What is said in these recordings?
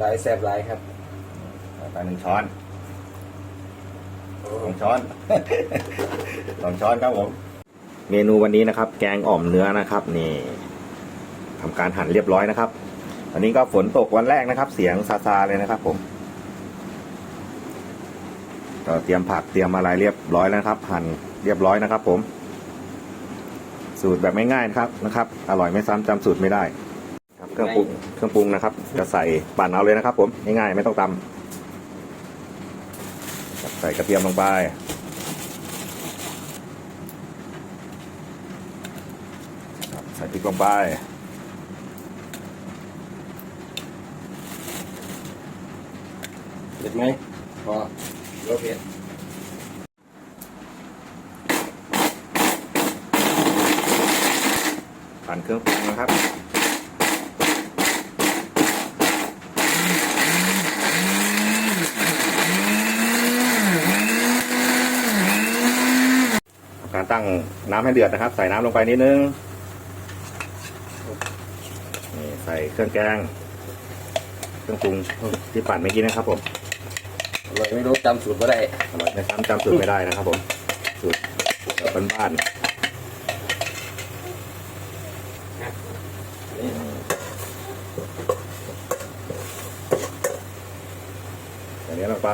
หลายแซ่บหลายครับไปหนึ่งช้อนสองช้อนสองช้อนครับผม เมนูวันนี้นะครับ แกงอ่อมเนื้อนะครับ นี่ทำการหั่นเรียบร้อยนะครับอันนี้ก็ฝนตกวันแรกนะครับ เสียงซาซาเลยนะครับ ผมก็เตรียมผักเตรียมอะไรเรียบร้อยแล้วนะครับ หั่นเรียบร้อยนะครับ ผม สูตรแบบไม่ง่ายนะครับนะครับ อร่อยไม่ซ้ำจำสูตรไม่ได้ ครับเครื่องปรุงเครื่องปรุงนะครับ จะใส่ปั่นเอาเลยนะครับ ผมง่ายๆไม่ต้องตำครับใส่กระเทียมลงไปครับใส่พริกลงไปเผ็ดไหมพอรสเผ็ดปั่นเครื่องปรุงนะครับ การตั้งน้ำให้เดือดนะครับ ใส่น้ำลงไปนิดนึงนี่ใส่เครื่องแกงเครื่องปรุงที่ปั่นเมื่อกี้นะครับผมอร่อยไม่รู้จำสูตรไม่ได้อร่อยไม่ซ้ำจำสูตรไม่ได้นะครับผมสูตรแบบบ้านๆอย่างนี้ลงไป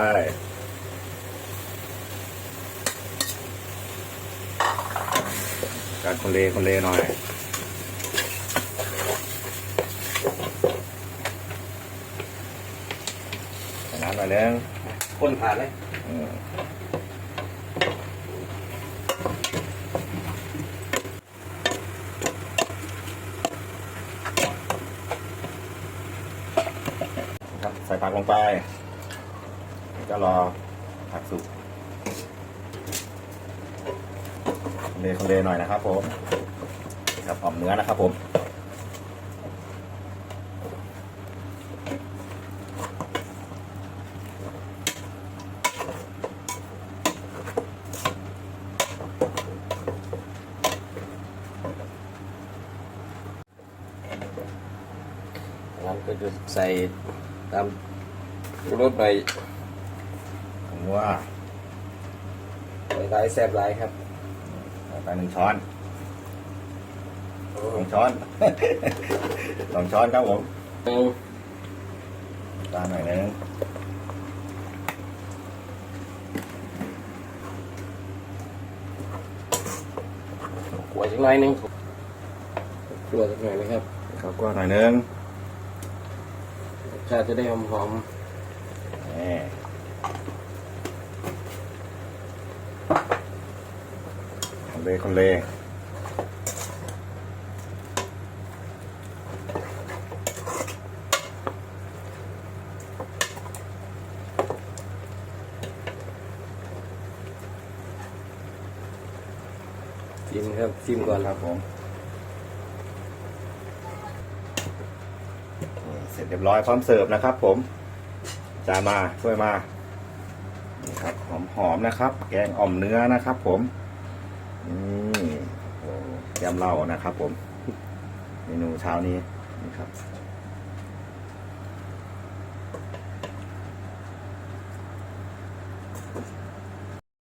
การคนเลคนเลหน่อยใส่น้ำหน่อยนึงคนผ่านเลยอืมครับใส่ผักลงไปแล้วก็รอผักสุกคน เลคนเลหน่อยนะครับผมครับหอมเนื้อนะครับผมนั้นก็จะใส่ตามรสไปผมว่าหลายแซ่บหลายครับ ไปหนึ่งช้อนสองช้อน สองช้อนครับผมหนึ่งตามหน่อยนึงขวดสักหน่อยหนึงขวดสักหน่อยนะครับข้าวกล้วยหน่อยนึงรสชาติจะได้หอมนี่คน เลคนเลๆชิมครับชิมก่อนครับผมนี่เสร็จเรียบร้อยพร้อมเสิร์ฟนะครับ ผมจานมาช่วยมานี่ครับหอมหอมๆนะครับ แกงอ่อมเนื้อนะครับ ผม นี่โอ้โหแกมเหล้านะครับผม เมนูเช้านี้นี่ครับ